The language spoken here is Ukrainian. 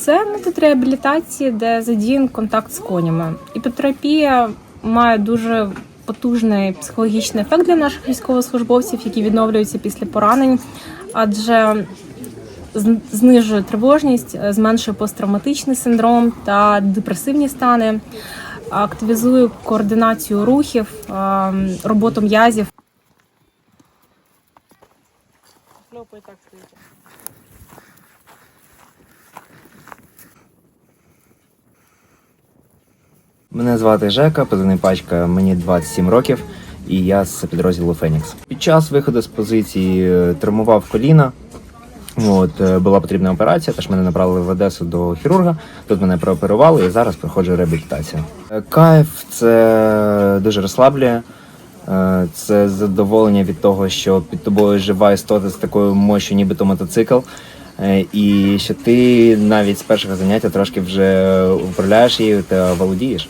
Це метод реабілітації, де задіян контакт з конями. Іпотерапія має дуже потужний психологічний ефект для наших військовослужбовців, які відновлюються після поранень, адже знижує тривожність, е, зменшує посттравматичний синдром та депресивні стани, активізує координацію рухів, е, роботу м'язів. Мене звати Жека, позивний пачка, мені 27 років, і я з підрозділу Фенікс. Під час виходу з позиції е, травмував коліна. От, е, була потрібна операція, тож мене направили в Одесу до хірурга. Тут мене прооперували і зараз проходжу реабілітацію. Е, Кайф це дуже розслаблює. Це задоволення від того, що під тобою жива істота з такою мощю, нібито мотоцикл. І що ти навіть з першого заняття трошки вже управляєш її та володієш.